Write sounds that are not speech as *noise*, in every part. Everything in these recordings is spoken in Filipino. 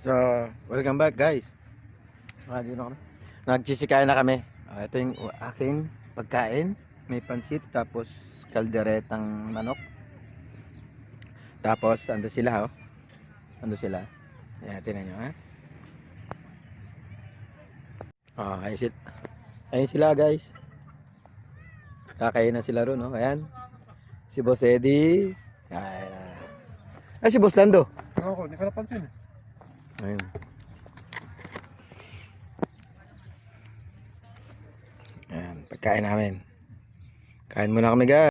So, welcome back guys. Ah, dito kami. Nagsisikaya na kami. Ah, ito yung aking pagkain. May pansit, tapos kalderetang manok. Tapos, ando sila oh. Ando sila. Ayan, tinan nyo ha. Ah, ayun sila. Ayun sila guys. Kakain na sila ron, no? Ayan. Si Boss Eddie. Ayan. Ay, si Boss Lando. Oo, hindi ka napansin eh. Ayun. Ayan, pagkain namin. Kain muna kami guys.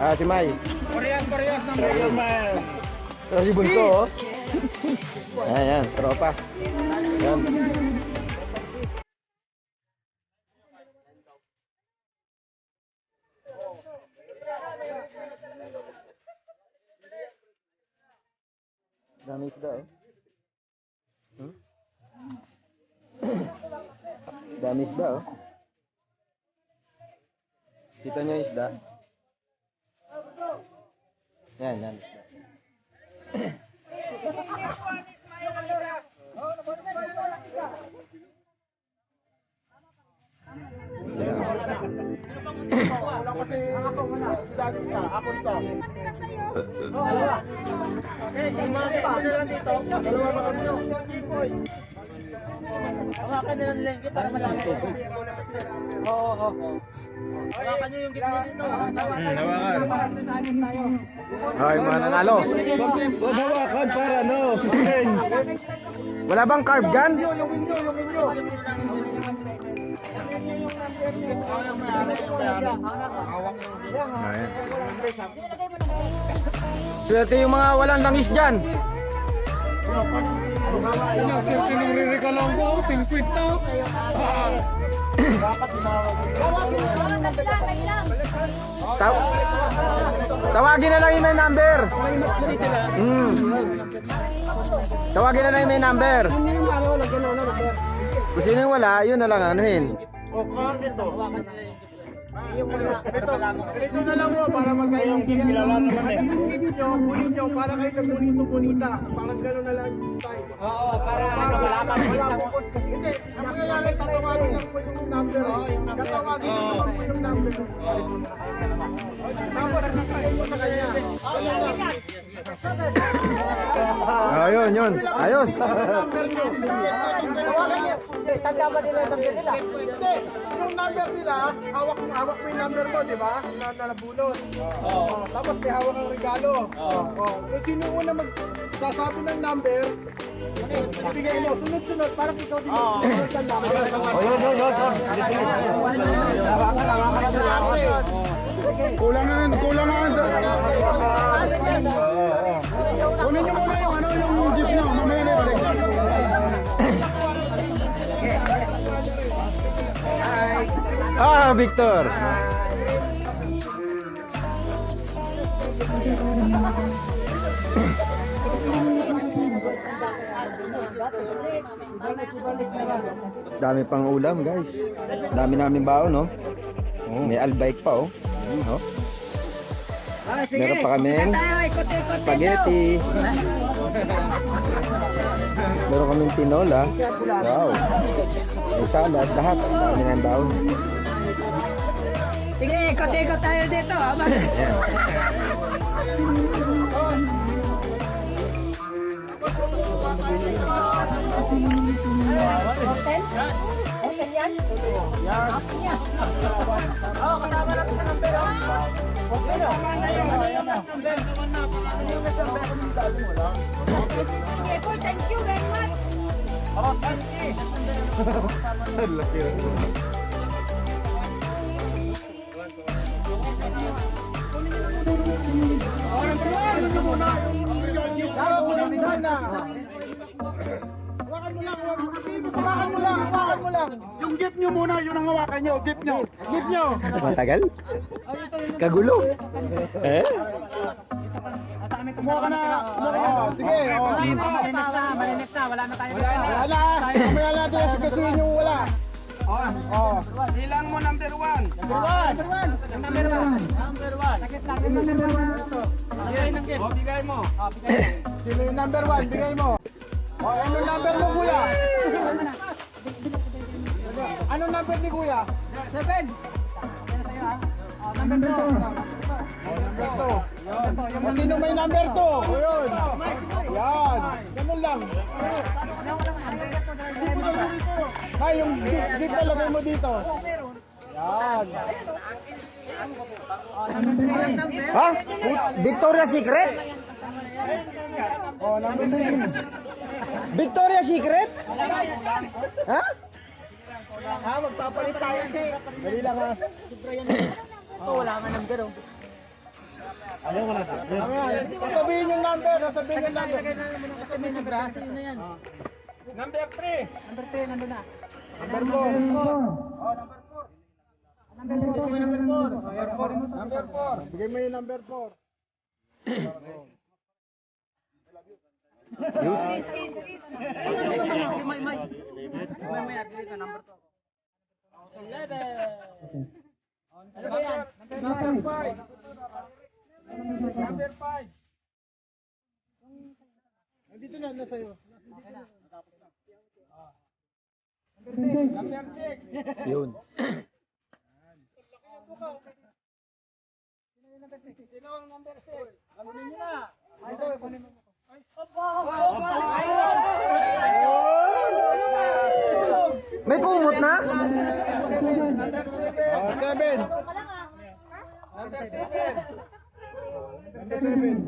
Ah, si Mai. Parehas, parehas ng. Pero si Bunso, oh. *laughs* Ayan, yan, tropa. Yan. Isda, oh. Kita yung isda? Yan, yan isda. Daddy isa, ako isa. Yung mga dito, dalawa kami? Hawakan nyo ng lengke para malaman ko. Oo, oo, oo. Hawakan nyo yung gitna dito. Hawakan. Ay, mga nanalo. Hawakan para no, suspense. Wala bang carb dyan? Yung window, yung. Ayan. Swerte yung mga walang langis dyan. Lang ko, 50. Taw- Tawagin na lang yung may number. Mm. Tawagin na lang yung may number. Kung sino yung wala, yun na lang anuhin. O, card ito. Yung mga, ito, ganito na lang mo para magkayo yung gift. Kilala naman eh. Yung gift nyo, kunin nyo, para kayo nagpunito-punita. Parang gano'n na lang yung style. Oo, para malaman mo Hindi, ang mangyayari, tatawagin lang po yung number. Tatawagin lang naman po yung number. Tapos, sasabihin mo sa kanya. Ayun, yun. Ayos. Tanda ba nila yung number nila? Hindi, yung number nila, hawak mo, hawak mo yung number mo, di ba? Na, na nabulot. Oo. Tapos may hawak ang regalo. Oo. Kung sino una magsasabi ng number, ibigay mo. Sunod-sunod, parang ikaw din number. Oh, yun, yun, yun. Hawakan, hawakan na lang. Kulang na, kulang na. Ah, Victor. Dami pang ulam, guys. Dami namin baon, no? May albike pa, oh. Oh. Meron pa kaming spaghetti. Meron kaming tinola. Wow. May salad, lahat. Dami ng baon. Sige, ikot-ikot tayo dito. Aba. Ayan. Thank you very much. Hawakan mo lang. Hawakan mo lang. Hawakan mo lang. Hawakan mo lang. Yung gift nyo muna, yun ang hawakan nyo. Gift nyo. Gift nyo. Matagal? Kagulo? Eh? Kumuha ka na. Na. Sige. Oh. Malinis na, malinis na. Wala na tayo dito. Wala. Mamaya natin yung sigasuhin yung wala. Oh. Bilang mo number one. Number one. Number one. Number one. Number one. Sakit lang. Number one. Bigay ng gift. Bigay mo. Oh, bigay mo. Sino yung number one? Bigay mo. Oh, anong number mo, kuya? Anong number ni kuya? Seven. Yan sa'yo ha. Oh, number two. O, sino may number two? O, yun. Yan. Ganun lang. Ay, yung gift gift talagay mo dito. Yan. Ha? Victoria's Secret? Oh, number three. Victoria's Secret? Ha? Ha, magpapalit tayo. Dali lang, ha. Ito, wala ka number oh. Ayaw mo na. Sasabihin yung number, sasabihin yung number. Kasi may number. Kasi yun na yan. Number three. Number three, nandun na. Number four. Number four. Number four. Number four. Number four. Bigay mo yung number four. May, may. May, may. Dili ka number two. Eleven. Ano ba yan? Number five. Number five. Nandito na, nasa iyo. Number six. Yun. Sino ang number six? Kunin niyo na. Ito, kunin mo. May kumot na? Oh, seven. Number seven. Number seven.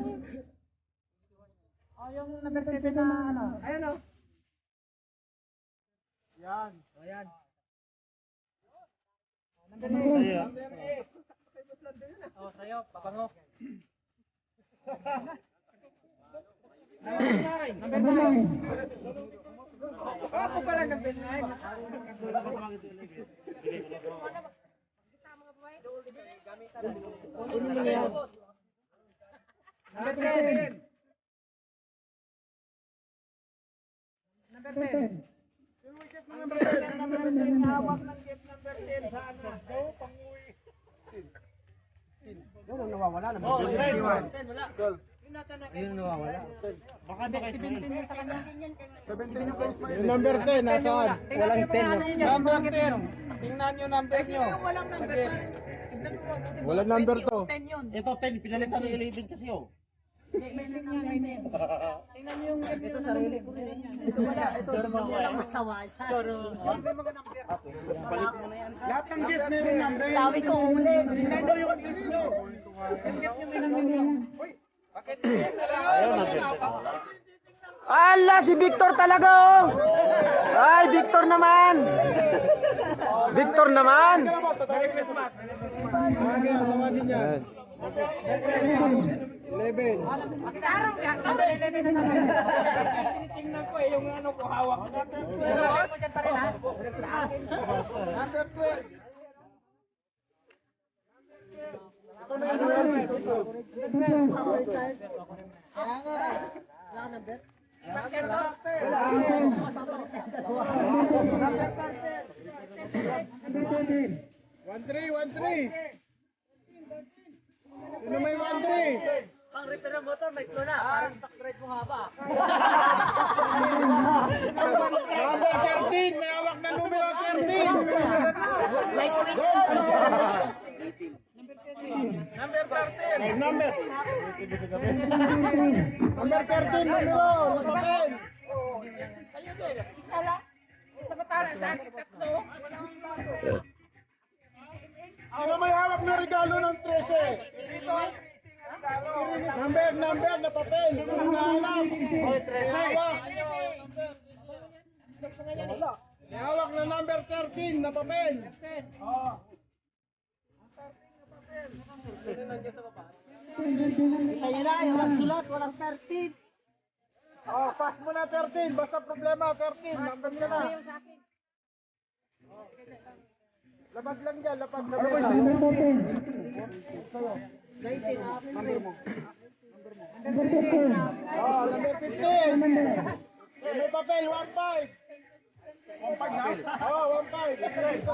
Oh, yung number seven na ano? Ayan o. Yan. Ayan. Number eight. Number eight. Oh, sa'yo, pabango. Number nine. Number nine. Ako pala number nine. Number ten. Number ten. Number ten. Number ten. Hawak ng gift number ten sa ano? Go, panguwi. Yun ang nawawala naman. Oh, ten. Ten, wala. Ayun nawawala. Baka di 17 yung sa kanya. 17 yung kay. Yung number 10, nasaan? Walang 10. Number 10. Tingnan nyo number nyo. Wala number to. Ito 10, pinalitan ng 11 kasi oh. Tingnan nyo yung ito sarili ko yan. Ito wala. Ito walang masawa. Pero, Lahat ng gift may number. Sabi ko ulit. Tingnan nyo yung gift nyo. Ayaw na din. Ala, si Victor talaga oh! Ay, Victor naman! Victor naman! Merry Christmas. Okay, Eleven. Tarong ka. Tarong eleven na naman. Tinitingnan ko eh yung ano ko hawak. Number 12. Dyan pa rin ha? Number 12. One three, one three. Sino may one three? Ang repair ng motor, may ko na. Parang stock ride mo haba. Number 13, may hawak na numero 13. Number 13. Number. Number 13, numero, yung papel. Sino may hawak na regalo ng 13? Number, number na papel. Kung nahanap. May hawak. May hawak na number 13 na papel. Kaya na, yung sulat, walang 13. Oh, pass mo na 13. Basta problema 13. Number ka na. Labas lang dyan. Labas na Oh, number 15. May papel, 1.5. 1.5 na? Oh, 1.5.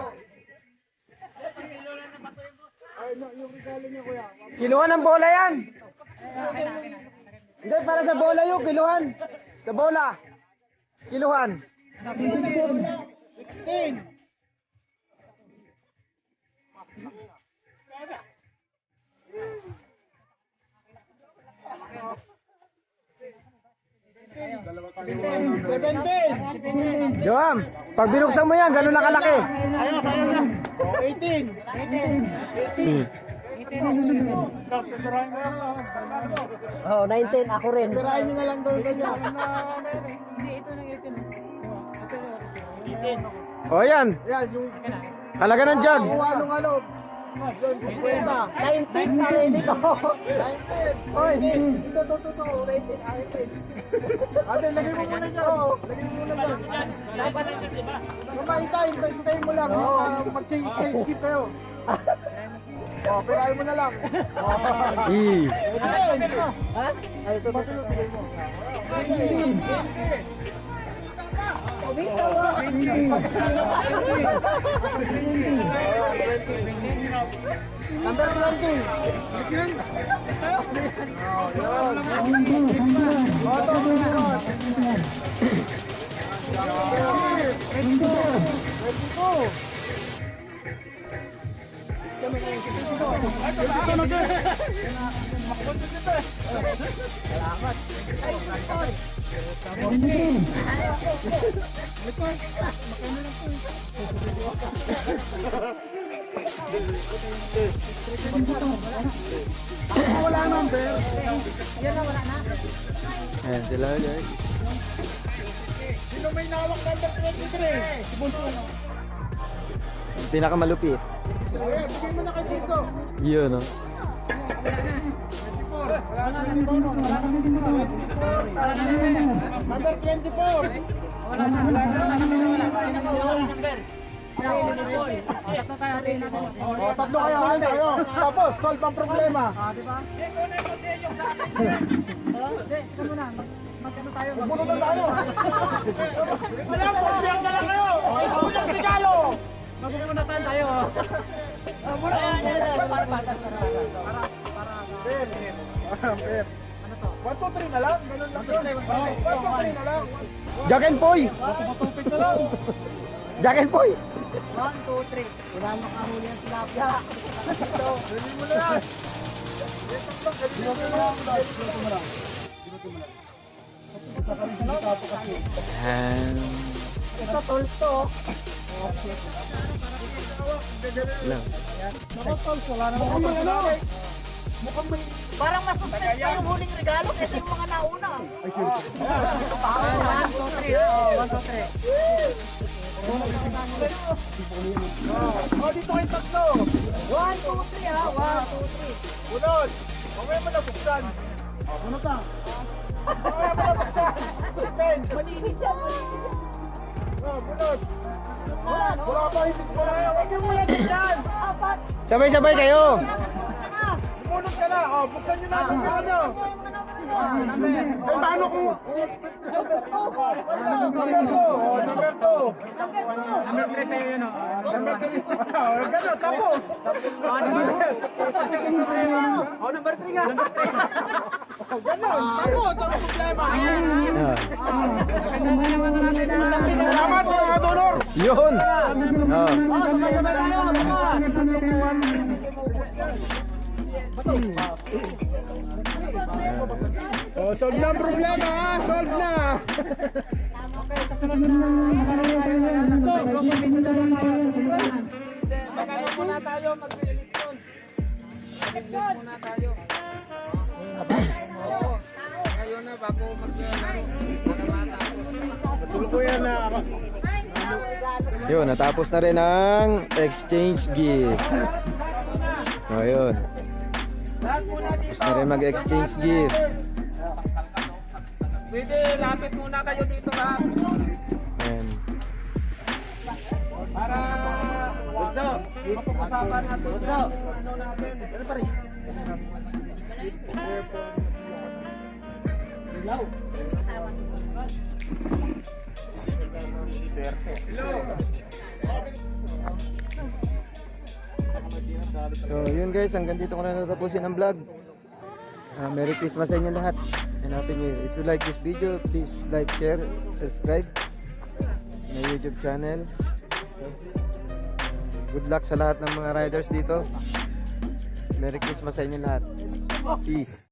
Ay, no, yung regalo niya, kuya. Kiluhan ng bola yan. Hindi, para sa bola yun, kiluhan. Sa bola. Kiluhan. 16. Seventeen. Joam, pag binuksan mo yan, gano'n na kalaki. Ayos, ayos na. Oh, 18. 18. Oh, 19, ako rin. Pirahin niyo na lang doon ganyan. O yan, Yan, yung halaga ng jug. kuha nung ano. Doon, kwenta. 19, sarili ko. Oy, ito, ito, ito, ito. Rated, rated. Ate, lagay mo muna dyan. Lagay mo muna dyan. Mama, hintay, hintay, hintayin mo lang. Mag-change change kayo. Oh, pirahin mo na lang. *laughs* Eh. Rin. Ay, ito, ito, ito, bigay mo. Number 20. Auto sumunod. 22. Wala number. Ayan sila guys. Sino may nawak number 23? Ang pinakamalupit. Ayan, bigay mo na kay Pinto. Yun o. Wala na 24. Wala na Number 24. Oh, tatlo kayo, kayo. Tapos, solve ang problema. Magbuno na tayo. Wala po, biyak na lang kayo. Ulang regalo. Magpupunatan tayo. Ben. Ben. Ano to? 1, 2, 3 na lang. Ganun lang. 1, 2, 3 na lang. Jack and Poy! Jack and Poy! 1, 2, 3. Wala makahuli ang tilapia. Ito, dali mo na yan. Dito mo lang. Dito mo lang. Ayan. Ito, tools to. Lang. Parang mas suspense pa yung huling regalo kaysa yung mga nauna. 1, 2, 3. Oh, 1, 2, 3. Oh, dito kayo tatlo. 1, 2, 3 ah. 1, 2, 3. Bunod. Mamaya mo na buksan. Oh, bunod na. Mamaya mo na buksan. Ben. Malinis yan, malinis yan. Oh, bunod. Wala, no? Wala pa, hindi wala. Huwag yung mula dyan. Apat. Sabay-sabay kayo! Bunod. Sumunod ka na. Oh, buksan nyo na. Buksan nyo. Eh, paano kung... Number 2. Number 2. Oh, number 2. Number 3 sa'yo yun, oh. Number 3. Oh, gano'n, tapos. Oh, number 3 nga. Number 3. Gano'n, tapos. Ang problema. Ah. Salamat sa mga donor. Yun! Oh. Sabay-sabay tayo. Bukas. Oh, solve na ang problema, ha? Solve na. Magkano muna tayo? Mag-eleksyon muna tayo. Oo. Na bago mag- Tulukuyan na ako. Yun, natapos na rin ang exchange gift. Oh, Tapos na rin mag-exchange gift. Pwede lapit muna kayo dito lahat. Ayan. Para Bunso, mapag-usapan natin. Bunso, ano natin. Ano pa rin? Ilaw. So yun guys, hanggang dito ko na natapusin ang vlog. Ah, Merry Christmas sa inyo lahat. And Happy New Year. If you like this video, please like, share, subscribe my YouTube channel. Good luck sa lahat ng mga riders dito. Merry Christmas sa inyo lahat. Peace.